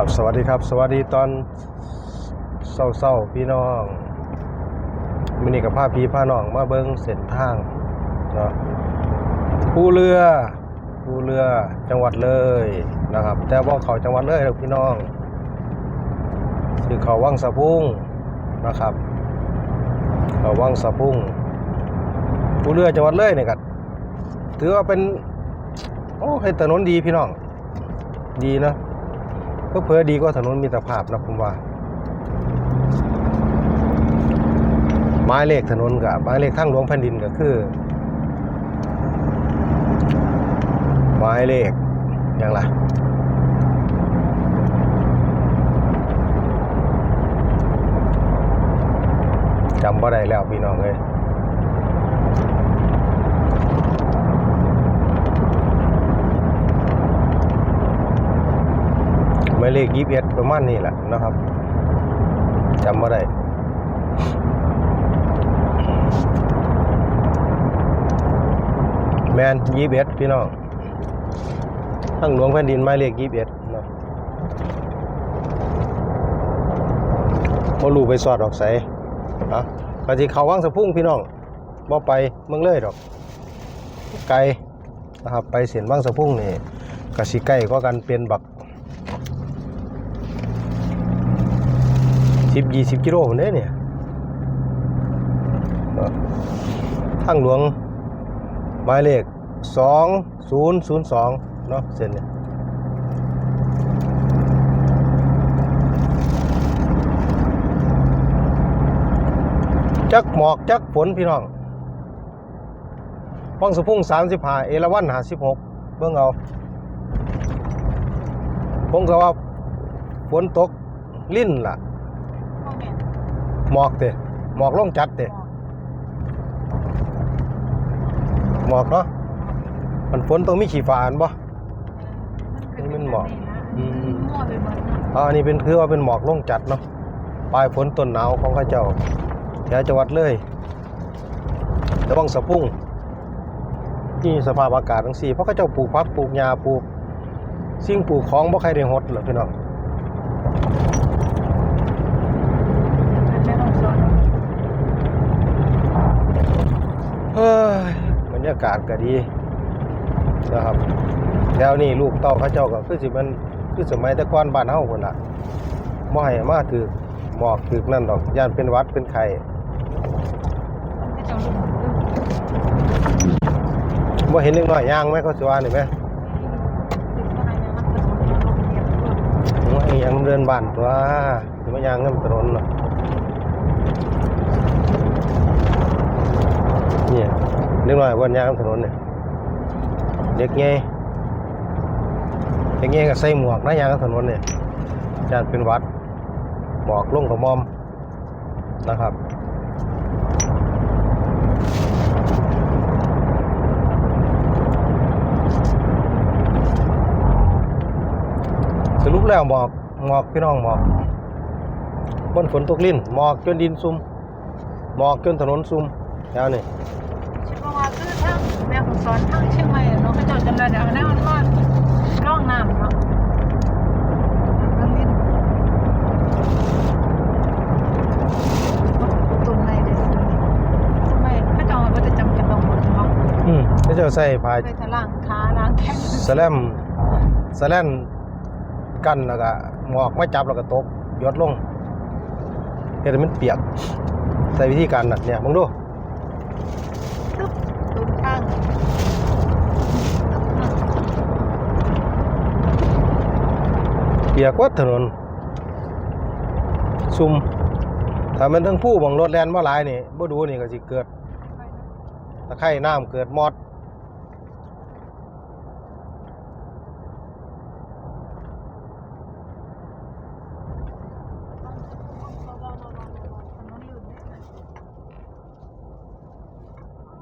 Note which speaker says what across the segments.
Speaker 1: ครับสวัสดีครับ สวัสดีตอนเศร้าๆพี่น้องมินี่กับพาพี่พาน้องมาเบิ้งเส้นทางเนาะภูเรือภูเรือจังหวัดเลยนะครับ แต่ว่าเขาจังหวัดเลยหรอกพี่น้องคือเขาวังสะพุ่งนะครับ เขาวังสะพุ่งภูเรือจังหวัดเลยเนี่ยกันถือว่าเป็นโอ้ให้ถนนดีพี่น้อง ดีนะ เพื่อดีกว่าถนนมิตรภาพนะผมว่าไม้เลขถนนกับไม้เลขทางหลวงแผ่นดินก็คือไม้เลขอย่างไรจำบ่ได้แล้วพี่น้องเลย ไม้เลขยีิบเอ็ดประมาณนี้แหละนะครับจำบ่ได้แมนยี่สิบเอ็ดพี่น้องทั้งหลวงแผ่นดินไม้เลขยี่สิบเอ็ดเนาะบ่รู้ไปสอดดอกใสอะก็ที่เขาวังสะพุ่งพี่น้องบ่ไปเมืองเลยดอก ไกลนะครับไปเสียนวังสะพุ่งนี่ก็สิใกล้ก็กันเป็นบัก สิบยี่สิบกิโลคนเด้เนี่ยเนาะทางหลวงหมายเลขสองศูนย์ศูนย์สองเนาะเส้นเนี่ยจักหมอกจักฝนพี่น้องวังสะพุ่งสามสิบห้าเอราวันห้าสิบหกเบิ่งเอาผมก็ว่าฝนตก ลิ้นล่ะ
Speaker 2: พ่อแม่
Speaker 1: หมอกเตะหมอกลงจัดเตะหมอกเนาะมันฝนต้องมีขี้ฟ้าอันบ่นี่มันเหมาะอืม
Speaker 2: มั่วไปหมดเนาะ
Speaker 1: อ่าอันนี้เป็นคือว่าเป็นหมอกลงจัดเนาะปลายฝนต้นหนาวของข้าเจ้าแถวจังหวัดเลยระวังสะพุ่งนี่สภาพอากาศทั้งสี่เพราะข้าเจ้าปลูกพักปลูกหญ้าปลูก สิ่งปลูกของบ่ใครได้หดหรอกพี่น้อง
Speaker 2: มันไม่ต้องสอน
Speaker 1: เฮ้ยบ รยากาศก็ดีนะครับแล้วนี่ลูกเต้าข้าเจ้าก็คือสิมันคือสมัยต่ก่อนบ้านเฮาพุ่นล่ะบ่ให้มาถือหมอกถือนั่นดอกย่านเป็นวัดเป็นไข้
Speaker 2: มันก็จะลุ่มลุ่ม
Speaker 1: บ่เห็นเล็กน้อยย่างไหมเขาสิว่านี่ไหม
Speaker 2: ว่าให้มันเป็นคนลงเรียนด้วย
Speaker 1: โอ้ยยังเดินบ้านตัวสิมาย่างนำถนนเนาะ เนี่ยเล็กน้อยวันยางถนนเนี่ยเด็กใหญ่เด็กใหญ่ก็ใส่หมวกนะยางถนนเนี่ยย่านเป็นหวัดหมอกลงกับมอมนะครับสรุปแล้วหมอกหมอกพี่น้องหมอกบนฝนตกลิ้นหมอกจนดินซุ่มหมอกจนถนนซุ่ม แล้วนี่
Speaker 2: ชื่อว่าคือทั้งแม่ของสอนทั้งเชียงใหม่เนาะก็เจะจำได้แล้วแน่มันว่าร่องน้ำเนาะมันลิ้นตุนไม่ได้สิไม่ก็จะเอาไปจำเป็นต้องหมดเนาะ
Speaker 1: อืมแล้วเจะใส่พาย
Speaker 2: ไปทะล่างขาล้างแข้ง
Speaker 1: สแลมสแลนกันแล้วก็หมอกไม่จับแล้วก็ตกหยดลงเฮ็ดให้มันเปียกใส่วิธีการน่ะเนี่ยมึงดู
Speaker 2: ตึ๊บตุนข้าง
Speaker 1: เปียกวัดถนน ซุ่มถ้ามันทั้งผู้บังรถแล่นมาหลายนี่บ่ดูนี่ก็สิเกิดตะไคร่น้ำเกิดมอด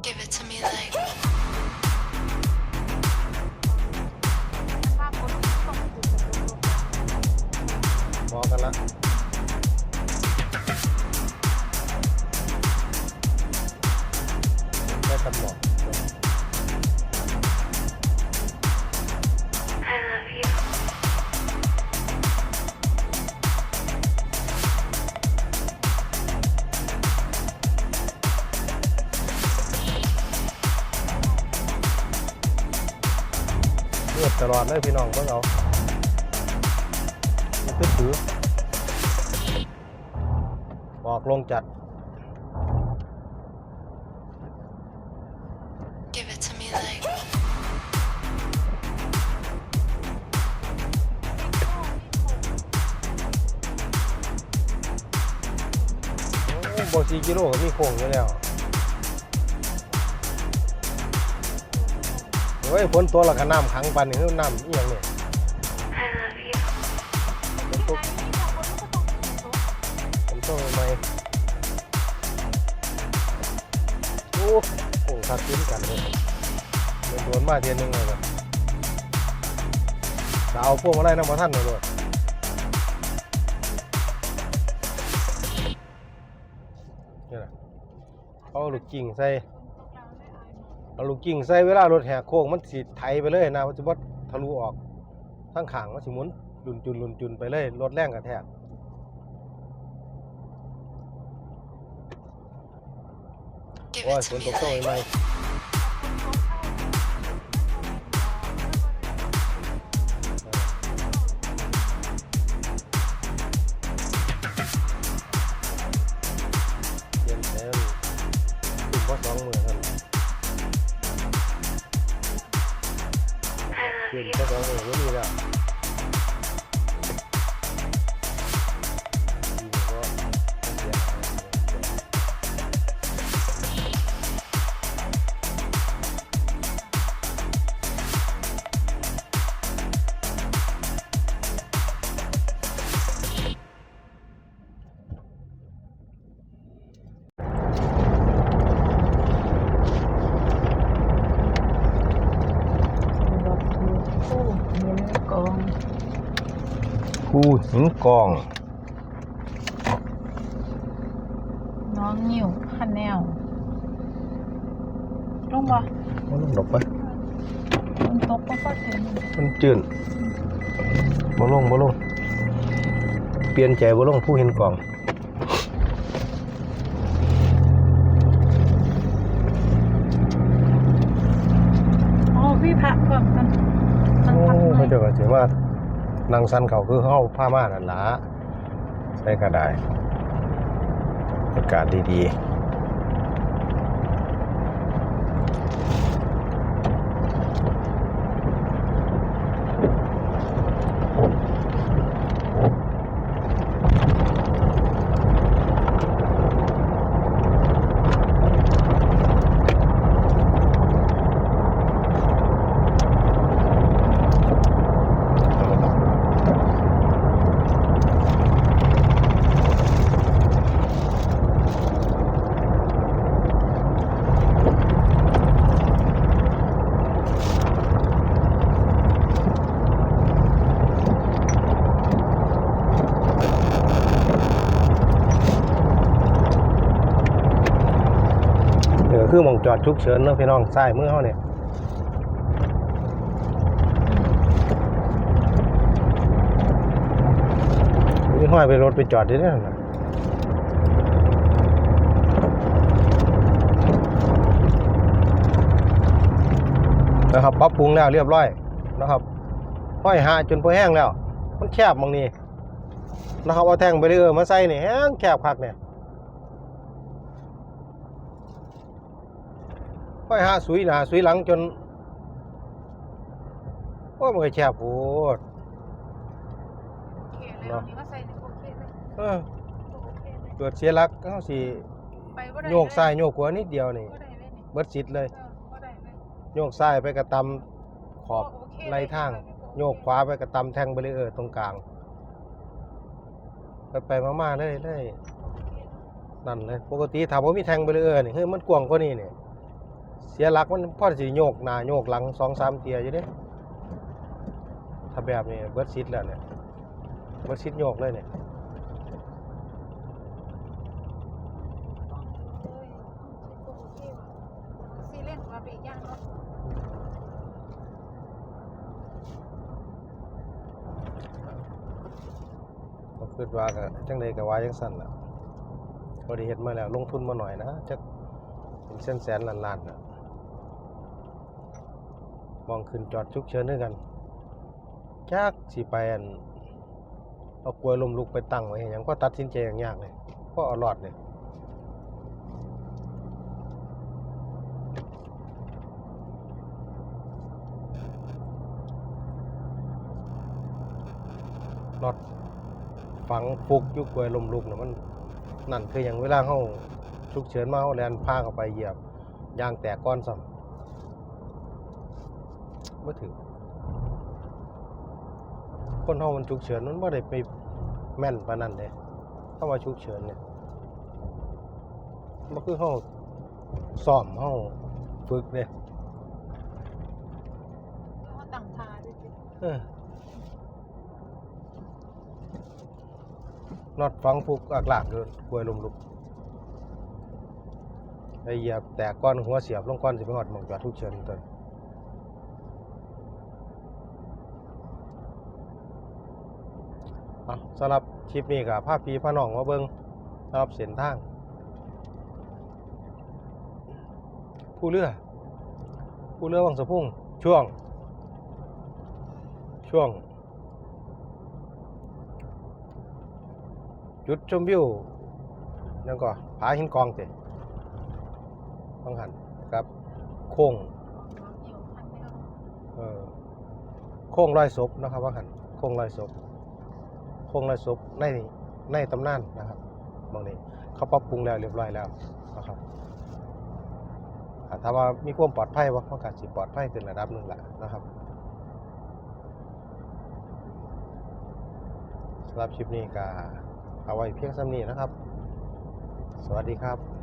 Speaker 3: Give it to me like
Speaker 1: อดเลยพี่น้องเบิ่งเอามันคือถือบอกลงจัด
Speaker 3: Give it to me like.
Speaker 1: โอ้บสี่กิโลก็มีโค้งอยู่แล้ว เฮ้ยฝนตัวและก็น้ำขังปันนี่คือน้ำเอียงเนี่ยฝนตกผมต้องใหม่โอ้โหคักขึ้นกันเลยโดนมาเทียนหนึงเลยแบบจะเอาพวกมาไล่น้ำมาท่านเลยด้วยนี่แหละเอาลูกกิ่งใส่ เอาลูกกิ่งใส่เวลารถแหกโค้งมันสิไถไปเลยนะมันจะวัดทะลุออกทั้งขางมันสิหมุนลุนจุนลุนจุนไปเลยรถแรงกระแทก
Speaker 3: Give
Speaker 1: โอ้ย
Speaker 3: it
Speaker 1: ฝ
Speaker 3: to
Speaker 1: น
Speaker 3: me
Speaker 1: ตกต้อง
Speaker 3: like.
Speaker 1: ใหม่
Speaker 2: คูคู่เย็นกอง
Speaker 1: คูหินกอง
Speaker 2: น้องนิ่วฮันแนวลงบ่
Speaker 1: มันลงดอกไป
Speaker 2: มันตกก็ก็เต็ม
Speaker 1: มันจืดบ่ลงบ่ลง เปลี่ยนใจบ่ลงผู้เห็นกล่อง
Speaker 2: อ๋อพี่พระก่อนมันมัน
Speaker 1: โอ้
Speaker 2: พักหน่
Speaker 1: เขา
Speaker 2: อย
Speaker 1: เจะก็สิว่านางสันเขาคือเฮาผ้าม่านนั่นละใช่ก็ได้อากาศดีๆ จอดฉุกเฉินเนาะพี่น้องซ้ายมือเฮาเนี่ยนี่ห้อยไปรถไปจอดที่นั่นน่ะนะครับปรับปรุงแล้วเรียบร้อยนะครับห้อยหาจนพอแห้งแล้ว มันแคบมองนี่นะครับเอาแท่งไปเรื่อยมาใส่เนี่ยแห้งแคบคักเนี่ย ห้อยหาสุยหนาสุยหลังจนโอ้ยมันก็แคบโพด
Speaker 2: โอเคแล้วนี่ก็ใส่ในโอเคเลย
Speaker 1: เออ
Speaker 2: โอเคเลย
Speaker 1: เกิดเสียหลักเขาสิ
Speaker 2: ไปบ่ได้
Speaker 1: โยกซ้ายโยกขวานิดเดียวนี่
Speaker 2: บ่ได้เลยนี่
Speaker 1: เบิดสิทธิ์เลย
Speaker 2: เออบ่ได้เลย
Speaker 1: โยกซ้ายไปกระตำขอบ
Speaker 2: โอเค
Speaker 1: ไหลทาง โยกขวาไปกระตำแทงเบรีเออร์ตรงกลาง ไปไปๆมาๆเลยเลยนั่นเลย ปกติถ้าบ่มีแทงเบรีเออร์นี่เฮ้ยมันกว้างกว่านี้นี่ เสียหลักมันพอสิโยกหน้าโยกหลังสองสามเตียอยู่เด้ถ้าแบบนี้เบิดซิดแล้วเนี่ยเบิดซิดโยกเลยเนี่ย
Speaker 2: เอ้ยโอเคว่ะซีเล่นว่าไปอีกอย่างเนาะ
Speaker 1: ก็คิดว่าก็จังใดก็ว่าจังซั่นล่ะบ่ได้เฮ็ดมาแล้วลงทุนมาหน่อยนะจักเป็นแสนๆล้านๆน่ะ มองขึ้นจอดฉุกเฉินด้วยกันจักสิไปอันเอากลวยลมลุกไปตั้งไว้เฮ็ดหยังก็ตัดสินใจอย่างยากเลยก็เอารอดเลยรอดฝังฟุกยู่กลวยลมลุกน่ะมันนั่นคืออย่างเวลาเฮาฉุกเฉินมาเฮาแลนพาเข้าไปเหยียบยางแตกก้อนซ้ำ บ่ถึงคนเฮามันฉุกเฉินมันบ่ได้ไปแม่นปานนั้นเด้เข้ามาฉุกเฉินเนี่ยมันคือเฮาซ้อมเฮาฝึกเด้
Speaker 2: เขาตั้งทาด้วยสิ
Speaker 1: เออน็อตฟังฟุกอากลากเกินกล้วยลมลุกไอ้เหยียบแตกก้อนหัวเสียบลงก้อนสิไปฮอดหม่องจอดฉุกเฉินตัว อะ สำหรับคลิปนี้กับภาพพีพาน้องมาเบิงสำหรับเส้นทาง ผู้เรือ ผู้เรือวังสะพุ่งช่วง ช่วง จุดชมวิวนั่นก็ผาหินกองเตะบังหันครับโค้ง
Speaker 2: เอ
Speaker 1: อโค้งร้อยศพนะครับว่าหันโค้งร้อยศพ โค้งร้อยศพในในตำนานนะครับบางนี้เขาปรับปรุงแล้วเรียบร้อยแล้วนะครับถ้าว่ามีความปลอดภัยว่ามันก็สิปลอดภัยขึ้นระดับหนึ่งแหละนะครับสำหรับคลิปนี้ก็เอาไว้เพียงสำนี้นะครับ สวัสดีครับ